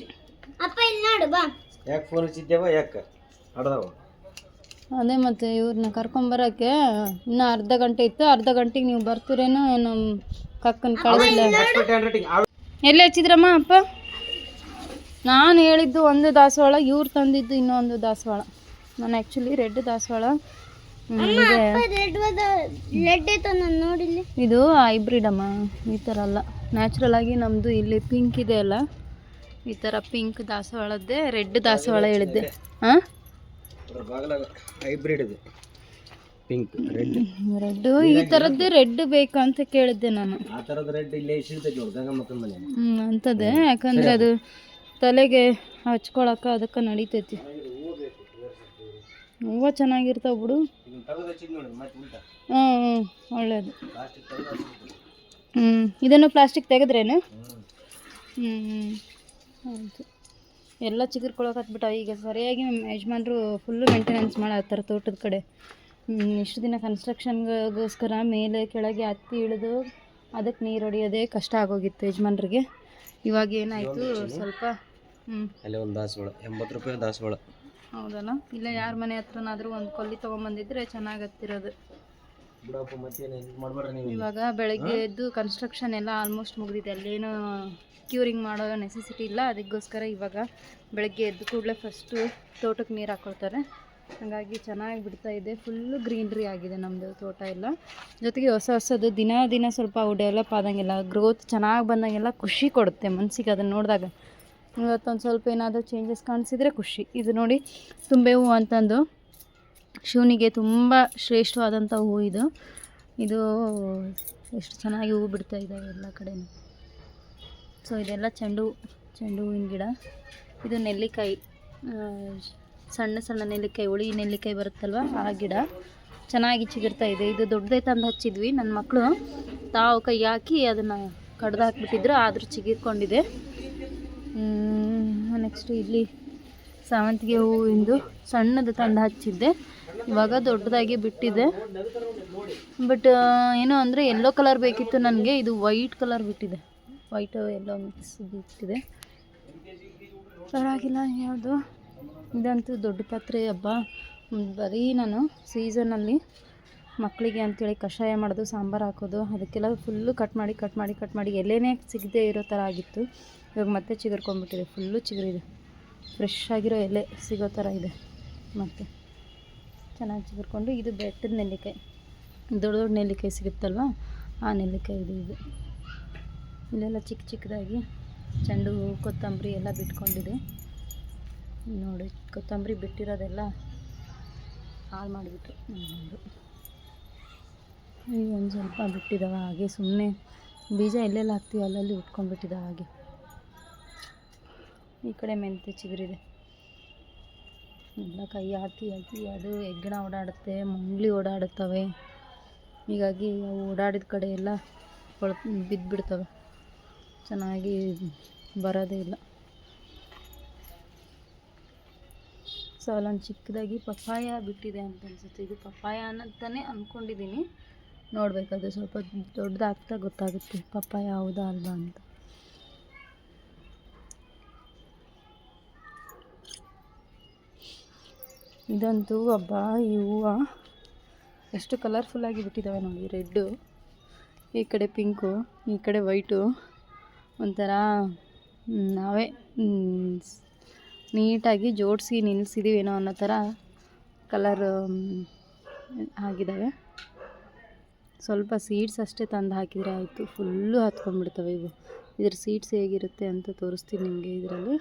ಅಪ್ಪ ಇಲ್ಲಿ ನೋಡು ಬಾ. ಯಾಕೆ ಫೋನ್ ಹಚ್ಚಿದ್ದೇವ ಯಾಕೆ? ಹಡ್ದವ. ಅದೇ ಮತ್ತೆ ಇವ್ರನ್ನ ಕರ್ಕೊಂಬರಕ್ಕೆ ಇನ್ನೂ ಅರ್ಧ ಗಂಟೆ ಇತ್ತು ಅರ್ಧ ಗಂಟೆಗೆ ನೀವು ಬರ್ತೀರೇನೋ ಏನೋ ಕಕ್ಕನ್ ಕಳಿಸಿಲ್ಲ ಎಲ್ಲಿ ಹಚ್ಚಿದ್ರಮ್ಮ ಅಪ್ಪ? ನಾನು ಹೇಳಿದ್ದು ಒಂದು ದಾಸವಾಳ ಇವ್ರು ತಂದಿದ್ದು ಇನ್ನೊಂದು ದಾಸವಾಳ. ನಾನು ಆ್ಯಕ್ಚುಲಿ ರೆಡ್ ದಾಸವಾಳ. ಇದೆ. ರೆಡ್ ರೆಡ್ ಐತ ನಾನು ನೋಡಿಲ್ಲಿ. ಇದು ಹೈಬ್ರಿಡ್ ಅಮ್ಮ ಈ ಥರ ಅಲ್ಲ. ನ್ಯಾಚುರಲ್ ಆಗಿ ನಮ್ಮದು ಇಲ್ಲಿ ಪಿಂಕ್ ಇದೆ ಅಲ್ಲ. ಈ ಥರ ಪಿಂಕ್ ದಾಸವಾಳದ್ದೇ ರೆಡ್ ದಾಸವಾಳ ಹೇಳಿದ್ದೆ. ಹಾಂ ಹೈಬ್ರಿಡ್ ಇದು. ಪಿಂಕ್ ರೆಡ್ ರೆಡ್ ಈ ಥರದ್ದೇ ರೆಡ್ ಬೇಕು ಅಂತ ಕೇಳಿದ್ದೆ ನಾನು. ಆ ಥರದ ರೆಡ್ ಇಲ್ಲೇ ಹ್ಞೂ ಅಂತದೆ ಯಾಕಂದರೆ ಅದು ತಲೆಗೆ ಹಚ್ಕೊಳಕ್ಕೆ ಅದಕ್ಕೆ ನಡಿತೈತಿ. ಹೂವು ಚೆನ್ನಾಗಿರ್ತಾವೆ ಬಿಡು. ಹ್ಞೂ ಹ್ಞೂ ಒಳ್ಳೇದು. ಹ್ಞೂ ಇದನ್ನು ಪ್ಲಾಸ್ಟಿಕ್ ತೆಗೆದ್ರೇನು? ಹ್ಞೂ ಹ್ಞೂ ಹೌದು. ಎಲ್ಲ ಚಿಗುರ್ಕೊಳಕತ್ಬಿಟ್ಟಾವ ಈಗ ಸರಿಯಾಗಿ ನಮ್ಮ ಯಜಮಾನ್ರು ಫುಲ್ಲು ಮೇಂಟೆನೆನ್ಸ್ ಮಾಡತ್ತಾರೆ ತೋಟದ ಕಡೆ. ಹ್ಮ್, ಇಷ್ಟು ದಿನ ಕನ್ಸ್ಟ್ರಕ್ಷನ್ಗೋಸ್ಕರ ಮೇಲೆ ಕೆಳಗೆ ಹತ್ತಿ ಇಳಿದು ಅದಕ್ಕೆ ನೀರು ಹೊಡಿಯೋದೇ ಕಷ್ಟ ಆಗೋಗಿತ್ತು ಯಜಮಾನ್ರಿಗೆ. ಇವಾಗ ಏನಾಯಿತು? ಸ್ವಲ್ಪ ಹ್ಞೂ ಅಲ್ಲೇ ಒಂದು ದಾಸವಾಳ ಎಂಬತ್ತು ರೂಪಾಯಿ ದಾಸವಾಳ. ಹೌದಲ್ಲ ಇಲ್ಲ ಯಾರ ಮನೆ ಹತ್ರನಾದ್ರೂ ಒಂದು ಕೊಲ್ಲಿ ತೊಗೊಂಬಂದಿದ್ರೆ ಚೆನ್ನಾಗತ್ತಿರೋದು. ಇವಾಗ ಬೆಳಗ್ಗೆ ಎದ್ದು ಕನ್ಸ್ಟ್ರಕ್ಷನ್ ಎಲ್ಲ ಆಲ್ಮೋಸ್ಟ್ ಮುಗಿದಿದೆ. ಅಲ್ಲೇನು ಕ್ಯೂರಿಂಗ್ ಮಾಡೋ ನೆಸೆಸಿಟಿ ಇಲ್ಲ. ಅದಕ್ಕೋಸ್ಕರ ಇವಾಗ ಬೆಳಗ್ಗೆ ಎದ್ದು ಕೂಡಲೇ ಫಸ್ಟು ತೋಟಕ್ಕೆ ನೀರು ಹಾಕೊಳ್ತಾರೆ. ಹಾಗಾಗಿ ಚೆನ್ನಾಗಿ ಬಿಡ್ತಾ ಇದೆ. ಫುಲ್ಲು ಗ್ರೀನ್ರಿ ಆಗಿದೆ ನಮ್ಮದು ತೋಟ ಎಲ್ಲ. ಜೊತೆಗೆ ಹೊಸ ಹೊಸದು ದಿನ ದಿನ ಸ್ವಲ್ಪ ಡೆವಲಪ್ ಆದಂಗೆಲ್ಲ ಗ್ರೋತ್ ಚೆನ್ನಾಗಿ ಬಂದಂಗೆಲ್ಲ ಖುಷಿ ಕೊಡುತ್ತೆ ಮನಸ್ಸಿಗೆ ಅದನ್ನು ನೋಡಿದಾಗ. ಇವತ್ತೊಂದು ಸ್ವಲ್ಪ ಏನಾದರೂ ಚೇಂಜಸ್ ಕಾಣಿಸಿದರೆ ಖುಷಿ. ಇದು ನೋಡಿ ತುಂಬೆ ಹೂವು ಅಂತಂದು. ಶಿವನಿಗೆ ತುಂಬ ಶ್ರೇಷ್ಠವಾದಂಥ ಹೂವು ಇದು. ಇದು ಎಷ್ಟು ಚೆನ್ನಾಗಿ ಹೂವು ಬಿಡ್ತಾ ಇದ್ದಾವೆ ಎಲ್ಲ ಕಡೆನೂ. ಸೊ ಇದೆಲ್ಲ ಚೆಂಡು ಚೆಂಡು ಹೂವಿನ ಗಿಡ. ಇದು ನೆಲ್ಲಿಕಾಯಿ ಸಣ್ಣ ಸಣ್ಣ ನೆಲ್ಲಿಕಾಯಿ, ಹುಳಿ ನೆಲ್ಲಿಕಾಯಿ ಬರುತ್ತಲ್ವ? ಆ ಗಿಡ. ಚೆನ್ನಾಗಿ ಚಿಗಿರ್ತಾ ಇದೆ. ಇದು ದೊಡ್ಡದೇ ತಂದು ಹಚ್ಚಿದ್ವಿ. ನನ್ನ ಮಕ್ಕಳು ತಾವು ಕೈ ಹಾಕಿ ಅದನ್ನು ಕಡ್ದು ಹಾಕ್ಬಿಟ್ಟಿದ್ರು. ಆದರೂ ಚಿಗಿರ್ಕೊಂಡಿದೆ. ನೆಕ್ಸ್ಟ್ ಇಲ್ಲಿ ಸಾವಂತಿಗೆ ಹೂವಿಂದು ಸಣ್ಣದು ತಂಡ ಹಚ್ಚಿದ್ದೆ. ಇವಾಗ ದೊಡ್ಡದಾಗಿ ಬಿಟ್ಟಿದೆ. ಬಟ್ ಏನು ಅಂದರೆ ಎಲ್ಲೋ ಕಲರ್ ಬೇಕಿತ್ತು ನನಗೆ. ಇದು ವೈಟ್ ಕಲರ್ ಬಿಟ್ಟಿದೆ. ವೈಟ್ ಎಲ್ಲೋ ಮಿಕ್ಸ್ ಬಿಟ್ಟಿದೆ. ಪರವಾಗಿಲ್ಲ ಯಾವುದು ಇದಂತೂ ದೊಡ್ಡ ಪಾತ್ರೆ ಹಬ್ಬ. ಬರೀ ನಾನು ಸೀಸನಲ್ಲಿ ಮಕ್ಕಳಿಗೆ ಅಂಥೇಳಿ ಕಷಾಯ ಮಾಡೋದು, ಸಾಂಬಾರು ಹಾಕೋದು, ಅದಕ್ಕೆಲ್ಲ ಫುಲ್ಲು ಕಟ್ ಮಾಡಿ ಕಟ್ ಮಾಡಿ ಕಟ್ ಮಾಡಿ ಎಲೆನೇ ಸಿಗದೆ ಇರೋ ಥರ ಆಗಿತ್ತು. ಇವಾಗ ಮತ್ತೆ ಚಿಗುರ್ಕೊಂಡ್ಬಿಟ್ಟಿದೆ. ಫುಲ್ಲು ಚಿಗುರಿದೆ. ಫ್ರೆಶ್ ಆಗಿರೋ ಎಲೆ ಸಿಗೋ ಥರ ಇದೆ. ಮತ್ತೆ ಚೆನ್ನಾಗಿ ಚಿಗುರ್ಕೊಂಡು ಇದು ಬೆಟ್ಟದ ನೆಲ್ಲಿಕಾಯಿ. ದೊಡ್ಡ ದೊಡ್ಡ ನೆಲ್ಲಿಕಾಯಿ ಸಿಗುತ್ತಲ್ವ? ಆ ನೆಲ್ಲಿಕಾಯಿ ಇದು ಇದು. ಇಲ್ಲೆಲ್ಲ ಚಿಕ್ಕ ಚಿಕ್ಕದಾಗಿ ಚೆಂಡು ಕೊತ್ತಂಬರಿ ಎಲ್ಲ ಬಿಟ್ಕೊಂಡಿದೆ. ನೋಡಿ, ಕೊತ್ತಂಬರಿ ಬಿಟ್ಟಿರೋದೆಲ್ಲ ಹಾಳು ಮಾಡಿಬಿಟ್ರು. ನಮ್ಮದು ಈಗ ಒಂದು ಸ್ವಲ್ಪ ಬಿಟ್ಟಿದ್ದಾವೆ ಹಾಗೆ ಸುಮ್ಮನೆ ಬೀಜ ಎಲ್ಲೆಲ್ಲ ಹಾಕ್ತೀವಿ, ಅಲ್ಲಲ್ಲಿ ಉಟ್ಕೊಂಡ್ಬಿಟ್ಟಿದ್ದಾವೆ ಹಾಗೆ. ಈ ಕಡೆ ಮೆಂತ್ಯ ಚಿಗುರಿದೆ. ಎಲ್ಲ ಕೈ ಹಾಕಿ ಹಾಕಿ ಅದು ಹೆಗ್ಗಣ ಓಡಾಡುತ್ತೆ ಮುಂಗ್ಲಿ ಓಡಾಡುತ್ತವೆ. ಹೀಗಾಗಿ ಅವು ಓಡಾಡಿದ ಕಡೆ ಎಲ್ಲ ಕೊಳ ಬಿದ್ದುಬಿಡ್ತವೆ ಚೆನ್ನಾಗಿ ಬರೋದೇ ಇಲ್ಲ. ಸೊ, ಅಲ್ಲೊಂದು ಚಿಕ್ಕದಾಗಿ ಪಪ್ಪಾಯ ಬಿಟ್ಟಿದೆ ಅಂತ ಅನ್ಸುತ್ತೆ. ಇದು ಪಪ್ಪಾಯ ಅನ್ನೋದನ್ನೆ ಅಂದ್ಕೊಂಡಿದ್ದೀನಿ ನೋಡಬೇಕಾದ್ರೆ ಸ್ವಲ್ಪ ದೊಡ್ಡದಾಗ್ತಾ ಗೊತ್ತಾಗುತ್ತೆ ಪಪ್ಪಾಯ ಹೌದಾ ಅಲ್ವಾ ಅಂತ. ಇದಂತೂ ಹಬ್ಬ ಈ ಹೂವು ಎಷ್ಟು ಕಲರ್ಫುಲ್ಲಾಗಿ ಬಿಟ್ಟಿದ್ದಾವೆ ನೋಡಿ, ರೆಡ್ಡು, ಈ ಕಡೆ ಪಿಂಕು, ಈ ಕಡೆ ವೈಟು. ಒಂಥರ ನಾವೇ ನೀಟಾಗಿ ಜೋಡಿಸಿ ನಿಲ್ಲಿಸಿದ್ದೀವೇನೋ ಅನ್ನೋ ಥರ ಕಲರ್ ಆಗಿದ್ದಾವೆ ಸ್ವಲ್ಪ ಸೀಡ್ಸ್ ಅಷ್ಟೇ ತಂದು ಹಾಕಿದರೆ ಆಯಿತು. ಫುಲ್ಲು ಹತ್ಕೊಂಡ್ಬಿಡ್ತವೆ ಇವು. ಇದ್ರ ಸೀಡ್ಸ್ ಹೇಗಿರುತ್ತೆ ಅಂತ ತೋರಿಸ್ತೀನಿ ನಿಮಗೆ ಇದರಲ್ಲಿ.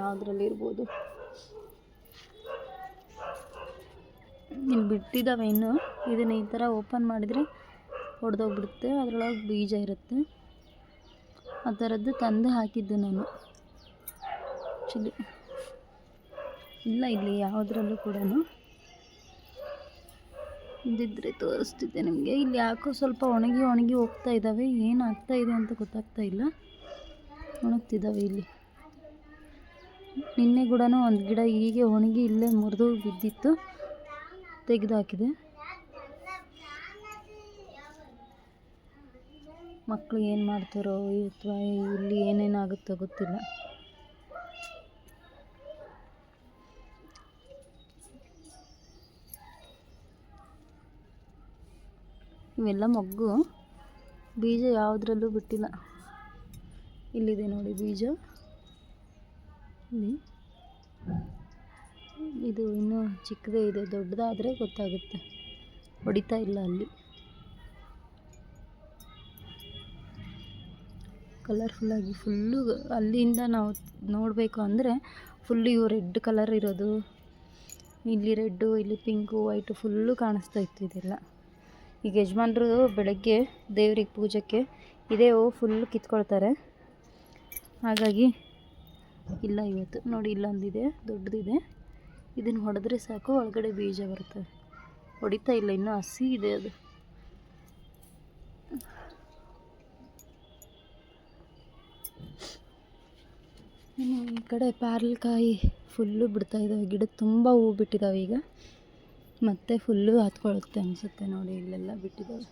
ಯಾವುದ್ರಲ್ಲಿ ಇರ್ಬೋದು? ಇಲ್ಲಿ ಬಿಟ್ಟಿದ್ದಾವೆ ಇನ್ನು. ಇದನ್ನು ಈ ಥರ ಓಪನ್ ಮಾಡಿದರೆ ಹೊಡೆದೋಗ್ಬಿಡುತ್ತೆ ಅದರೊಳಗೆ ಬೀಜ ಇರುತ್ತೆ. ಆ ಥರದ್ದು ತಂದು ಹಾಕಿದ್ದು ನಾನು. ಆ್ಯಕ್ಚುಲಿ ಇಲ್ಲ, ಇಲ್ಲಿ ಯಾವುದ್ರಲ್ಲೂ ಕೂಡ ಇದ್ದಿದ್ರೆ ತೋರಿಸ್ತಿದ್ದೆ ನಿಮಗೆ. ಇಲ್ಲಿ ಯಾಕೋ ಸ್ವಲ್ಪ ಒಣಗಿ ಒಣಗಿ ಹೋಗ್ತಾ ಇದ್ದಾವೆ ಏನು ಆಗ್ತಾ ಇದೆ ಅಂತ ಗೊತ್ತಾಗ್ತಾ ಇಲ್ಲ. ಒಣಗ್ತಿದ್ದಾವೆ ಇಲ್ಲಿ. ನಿನ್ನೆ ಕೂಡ ಒಂದು ಗಿಡ ಹೀಗೆ ಒಣಗಿ ಇಲ್ಲೇ ಮುರಿದು ಬಿದ್ದಿತ್ತು ತೆಗೆದು ಹಾಕಿದೆ ಮಕ್ಕಳು ಏನು ಮಾಡ್ತಾರೋ ಅಥವಾ ಇಲ್ಲಿ ಏನೇನಾಗುತ್ತೋ ಗೊತ್ತಿಲ್ಲ. ಇವೆಲ್ಲ ಮೊಗ್ಗು. ಬೀಜ ಯಾವುದ್ರಲ್ಲೂ ಬಿಟ್ಟಿಲ್ಲ. ಇಲ್ಲಿದೆ ನೋಡಿ ಬೀಜ. ಇಲ್ಲಿ. ಇದು ಇನ್ನೂ ಚಿಕ್ಕದೇ ಇದೆ, ದೊಡ್ಡದಾದರೆ ಗೊತ್ತಾಗುತ್ತೆ. ಹೊಡಿತಾ ಇಲ್ಲ ಅಲ್ಲಿ. ಕಲರ್ಫುಲ್ಲಾಗಿ ಫುಲ್ಲು ಅಲ್ಲಿಂದ ನಾವು ನೋಡಬೇಕು ಅಂದರೆ ಫುಲ್ಲು ಇವು ರೆಡ್ ಕಲರ್ ಇರೋದು. ಇಲ್ಲಿ ರೆಡ್ಡು ಇಲ್ಲಿ ಪಿಂಕು ವೈಟು ಫುಲ್ಲು ಕಾಣಿಸ್ತಾ ಇತ್ತು ಇದೆಲ್ಲ. ಈಗ ಯಜಮಾನ್ರು ಬೆಳಗ್ಗೆ ದೇವ್ರಿಗೆ ಪೂಜೆಗೆ ಇದೇ ಹೂವು ಫುಲ್ಲು ಕಿತ್ಕೊಳ್ತಾರೆ. ಹಾಗಾಗಿ ಇಲ್ಲ ಇವತ್ತು. ನೋಡಿ, ಇಲ್ಲೊಂದಿದೆ, ದೊಡ್ಡದಿದೆ. ಇದನ್ನು ಹೊಡೆದ್ರೆ ಸಾಕು, ಒಳಗಡೆ ಬೀಜ ಬರುತ್ತೆ. ಹೊಡಿತಾ ಇಲ್ಲ, ಇನ್ನೂ ಹಸಿ ಇದೆ ಅದು. ಇನ್ನು ಈ ಕಡೆ ಪಾರ್ಲ್ಕಾಯಿ ಫುಲ್ಲು ಬಿಡ್ತಾ ಇದ್ದಾವೆ ಗಿಡ ತುಂಬ ಹೂ ಬಿಟ್ಟಿದ್ದಾವೆ ಈಗ. ಮತ್ತೆ ಫುಲ್ಲು ಹತ್ಕೊಳ್ಳುತ್ತೆ ಅನಿಸುತ್ತೆ ನೋಡಿ, ಇಲ್ಲೆಲ್ಲ ಬಿಟ್ಟಿದ್ದಾವೆ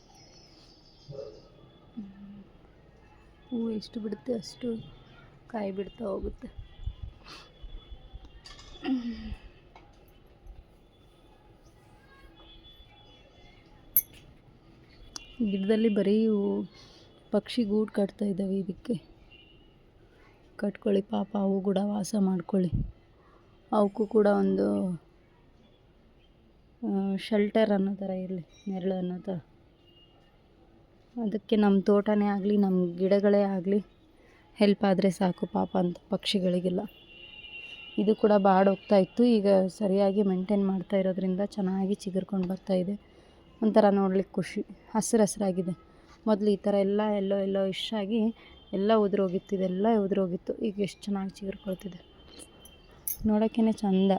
ಹೂ ಎಷ್ಟು ಬಿಡುತ್ತೆ ಅಷ್ಟು ಕಾಯಿ ಬಿಡ್ತಾ ಹೋಗುತ್ತೆ. ಗಿಡದಲ್ಲಿ ಬರೀ ಪಕ್ಷಿ ಗೂಡು ಕಟ್ತಾ ಇದ್ದಾವೆ ಇದಕ್ಕೆ. ಕಟ್ಕೊಳ್ಳಿ ಪಾಪ, ಅವು ಕೂಡ ವಾಸ ಮಾಡ್ಕೊಳ್ಳಿ. ಅವಕ್ಕೂ ಕೂಡ ಒಂದು ಶೆಲ್ಟರ್ ಅನ್ನೋ ಥರ ಇರಲಿ, ನೆರಳು ಅನ್ನೋ ಥರ. ಅದಕ್ಕೆ ನಮ್ಮ ತೋಟನೇ ಆಗಲಿ, ನಮ್ಮ ಗಿಡಗಳೇ ಆಗಲಿ ಹೆಲ್ಪ್ ಆದರೆ ಸಾಕು ಪಾಪ ಅಂತ ಪಕ್ಷಿಗಳಿಗೆಲ್ಲ. ಇದು ಕೂಡ ಬಾಡೋಗ್ತಾ ಇತ್ತು. ಈಗ ಸರಿಯಾಗಿ ಮೇಂಟೈನ್ ಮಾಡ್ತಾ ಇರೋದ್ರಿಂದ ಚೆನ್ನಾಗಿ ಚಿಗುರ್ಕೊಂಡು ಬರ್ತಾ ಇದೆ. ಒಂಥರ ನೋಡ್ಲಿಕ್ಕೆ ಖುಷಿ. ಹಸಿರು ಹಸಿರಾಗಿದೆ. ಮೊದಲು ಈ ಥರ ಎಲ್ಲ ಎಲ್ಲೋ ಎಲ್ಲೋ ಇಷ್ಟಾಗಿ ಎಲ್ಲ ಉದುರೋಗಿತ್ತು. ಇದೆಲ್ಲ ಉದುರೋಗಿತ್ತು. ಈಗ ಎಷ್ಟು ಚೆನ್ನಾಗಿ ಚಿಗುರ್ಕೊಳ್ತಿದೆ. ನೋಡೋಕ್ಕೇ ಚಂದ.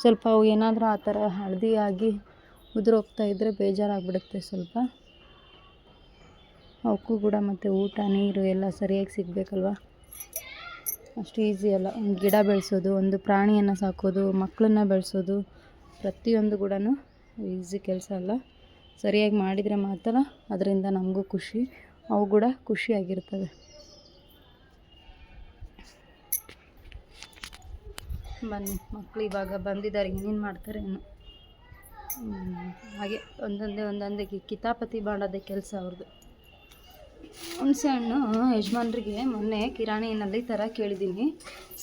ಸ್ವಲ್ಪ ಅವು ಏನಾದರೂ ಆ ಥರ ಹಳದಿಯಾಗಿ ಉದುರೋಗ್ತಾ ಇದ್ದರೆ ಬೇಜಾರಾಗ್ಬಿಡುತ್ತೆ ಸ್ವಲ್ಪ. ಅವಕ್ಕೂ ಕೂಡ ಮತ್ತು ಊಟ, ನೀರು ಎಲ್ಲ ಸರಿಯಾಗಿ ಸಿಗಬೇಕಲ್ವ? ಅಷ್ಟು ಈಸಿ ಅಲ್ಲ. ಒಂದು ಗಿಡ ಬೆಳೆಸೋದು, ಒಂದು ಪ್ರಾಣಿಯನ್ನು ಸಾಕೋದು ಮಕ್ಕಳನ್ನ ಬೆಳೆಸೋದು ಪ್ರತಿಯೊಂದು ಕೂಡ ಈಸಿ ಕೆಲಸ ಅಲ್ಲ. ಸರಿಯಾಗಿ ಮಾಡಿದರೆ ಮಾತ್ರ ಅದರಿಂದ ನಮಗೂ ಖುಷಿ, ಅವು ಕೂಡ ಖುಷಿಯಾಗಿರ್ತವೆ. ಬನ್ನಿ ಮಕ್ಕಳು ಇವಾಗ ಬಂದಿದ್ದಾರೆ, ಇನ್ನೇನು ಮಾಡ್ತಾರೆ ಏನು? ಹಾಗೆ ಒಂದೊಂದೇ ಒಂದೊಂದೇ ಕಿತಾಪತಿ ಮಾಡೋದೇ ಕೆಲಸ ಅವ್ರದ್ದು ಹುಣಸೆ ಹಣ್ಣು ಯಜಮಾನ್ರಿಗೆ ಮೊನ್ನೆ ಕಿರಾಣಿನಲ್ಲಿ ಥರ ಕೇಳಿದ್ದೀನಿ.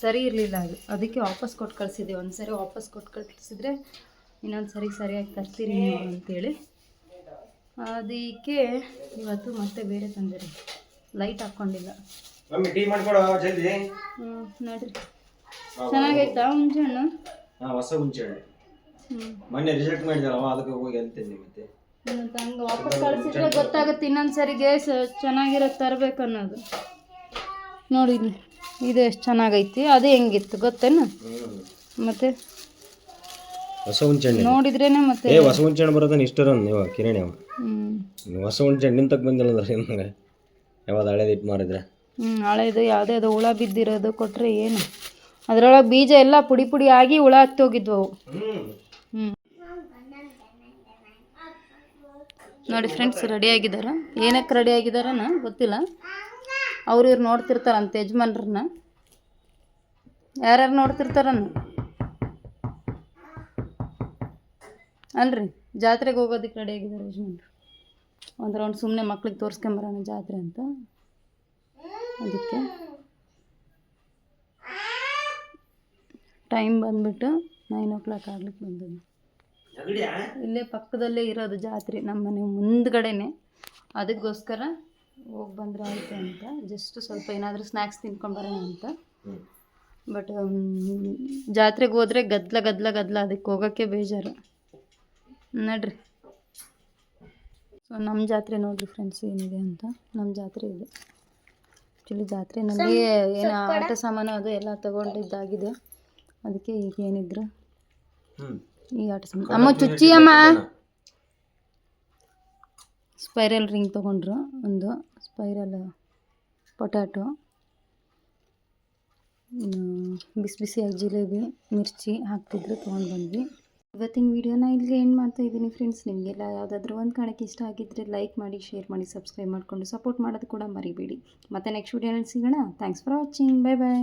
ಸರಿ ಇರಲಿಲ್ಲ ಅದು. ಅದಕ್ಕೆ ವಾಪಸ್ ಕೊಟ್ಟು ಕಳಿಸಿದ್ದೆ. ಒಂದು ಸರಿ ವಾಪಸ್ ಕೊಟ್ಟು ಕಳಿಸಿದ್ರೆ ಇನ್ನೊಂದು ಸರಿ ಸರಿಯಾಗಿ ತರ್ತೀರಿ ನೀವು ಅಂತೇಳಿ. ಅದಕ್ಕೆ ಇವತ್ತು ಮತ್ತೆ ಬೇರೆ ತಂದಿರಿ ಲೈಟ್ ಹಾಕ್ಕೊಂಡಿಲ್ಲ ಹ್ಞೂ ನೋಡ್ರಿ. ಚೆನ್ನಾಗೈತಾ ಹುಣಸೆ ಹಣ್ಣು? ಹೊಸ ಹುಣಸೆ ಹಣ್ಣು. ಮೊನ್ನೆ ರಿಜೆಕ್ಟ್ ಮಾಡಿದಾರವ ಅದಕ್ಕೆ ಹೋಗಿ ಅಂತೀನಿ ಮತ್ತು. ಹಂಗೆ ವಾಪಸ್ ಕಳಿಸಿದ್ರೆ ಗೊತ್ತಾಗುತ್ತೆ ಇನ್ನೊಂದು ಸರಿಗೆ ಸ ಚೆನ್ನಾಗಿರೋದು ತರಬೇಕು ಅನ್ನೋದು. ನೋಡಿ ಇದು ಎಷ್ಟು ಚೆನ್ನಾಗೈತಿ ಅದು ಹೆಂಗಿತ್ತು ಗೊತ್ತೇನು? ಮತ್ತೆ ಹೊಸ ಹುಂಚೆ ಹಣ್ಣು ನೋಡಿದ್ರೇನೆ ಮತ್ತೆ ಏ ಹೊಸ ಹುಂಚೆ ಬರೋದನ್ನ ಇಷ್ಟರ ನೀವು ಕಿರಣಿ ಅವ ಹೊಸ ಹುಂಚೆ ಹಣ್ಣು ನಿಂತಕ್ಕೆ ಬಂದಿಲ್ಲ ಅಂದ್ರೆ ನಿಮ್ಗೆ ಯಾವ್ದು ಹಳೇದು ಇಟ್ಟು ಮಾರಿದ್ರೆ? ಹ್ಞೂ ಹಳೇದು ಯಾವುದೇ ಅದು ಹುಳ ಬಿದ್ದಿರೋದು ಕೊಟ್ಟರೆ ಏನು? ಅದರೊಳಗೆ ಬೀಜ ಎಲ್ಲ ಪುಡಿ ಪುಡಿ ಆಗಿ ಹುಳ ಹತ್ತೋಗಿದ್ವು ಅವು ಹ್ಞೂ ನೋಡಿ ಫ್ರೆಂಡ್ಸ್ ರೆಡಿ ಆಗಿದ್ದಾರೆ? ಏನಕ್ಕೆ ರೆಡಿ ಆಗಿದಾರನ ಗೊತ್ತಿಲ್ಲ. ಅವ್ರು ಇವ್ರು ನೋಡ್ತಿರ್ತಾರಂತೆ, ಯಜಮಾನ್ರನ್ನ. ಯಾರ್ಯಾರು ನೋಡ್ತಿರ್ತಾರನ ಅಲ್ರಿ, ಜಾತ್ರೆಗೆ ಹೋಗೋದಕ್ಕೆ ರೆಡಿ ಆಗಿದ್ದಾರೆ ಯಜಮಾನ್ರು. ಒಂದು ರೌಂಡ್ ಸುಮ್ಮನೆ ಮಕ್ಳಿಗೆ ತೋರಿಸ್ಕೊಂಬರೋಣ ಜಾತ್ರೆ ಅಂತ. ಅದಕ್ಕೆ ಟೈಮ್ ಬಂದ್ಬಿಟ್ಟು ನೈನ್ ಓ ಕ್ಲಾಕ್ ಆಗ್ಲಿಕ್ಕೆ ಬಂದದ್ದು. ಇಲ್ಲೇ ಪಕ್ಕದಲ್ಲೇ ಇರೋದು ಜಾತ್ರೆ ನಮ್ಮ ಮನೆ ಮುಂದ್ಗಡೆನೆ. ಅದಕ್ಕೋಸ್ಕರ ಹೋಗಿ ಬಂದ್ರೆ ಆಯಿತು ಅಂತ. ಜಸ್ಟ್ ಸ್ವಲ್ಪ ಏನಾದರೂ ಸ್ನ್ಯಾಕ್ಸ್ ತಿನ್ಕೊಂಡು ಬರೋಣ ಅಂತ. ಬಟ್ ಜಾತ್ರೆಗೆ ಹೋದರೆ ಗದ್ಲ ಗದ್ಲ ಗದ್ಲ ಅದಕ್ಕೆ ಹೋಗೋಕ್ಕೆ ಬೇಜಾರು. ನಡ್ರಿ. ಸೊ ನಮ್ಮ ಜಾತ್ರೆ ನೋಡ್ರಿ ಫ್ರೆಂಡ್ಸ್ ಏನಿದೆ ಅಂತ. ನಮ್ಮ ಜಾತ್ರೆ ಇದೆ. ಆ್ಯಕ್ಚುಲಿ ಜಾತ್ರೆನಲ್ಲಿ ಏನು ಆಟ ಸಾಮಾನು ಅದು ಎಲ್ಲ ತಗೊಂಡಿದ್ದಾಗಿದೆ. ಅದಕ್ಕೆ ಈಗ ಏನಿದ್ರು. ಹ್ಞೂ ಈ ಆಟ ಅಮ್ಮ ಚುಚ್ಚಿ ಅಮ್ಮ. ಸ್ಪೈರಲ್ ರಿಂಗ್ ತೊಗೊಂಡ್ರು ಒಂದು ಸ್ಪೈರಲ್ ಪೊಟ್ಯಾಟೊ ಬಿಸಿ ಬಿಸಿಯಾಗಿ ಜಿಲೇಬಿ ಮಿರ್ಚಿ ಹಾಕ್ತಿದ್ರು ತೊಗೊಂಡು ಬಂದ್ವಿ. ಇವತ್ತಿನ ವಿಡಿಯೋನ ಇಲ್ಲಿಗೆ ಏನು ಮಾಡ್ತಾ ಇದ್ದೀನಿ ಫ್ರೆಂಡ್ಸ್ ನಿಮಗೆಲ್ಲ ಯಾವುದಾದ್ರೂ ಒಂದು ಕಾಣಕ್ಕೆ ಇಷ್ಟ ಆಗಿದ್ದರೆ ಲೈಕ್ ಮಾಡಿ ಶೇರ್ ಮಾಡಿ ಸಬ್ಸ್ಕ್ರೈಬ್ ಮಾಡಿಕೊಂಡು ಸಪೋರ್ಟ್ ಮಾಡೋದು ಕೂಡ ಮರಿಬೇಡಿ. ಮತ್ತೆ ನೆಕ್ಸ್ಟ್ ವಿಡಿಯೋನಲ್ಲಿ ಸಿಗೋಣ. Thanks for watching bye bye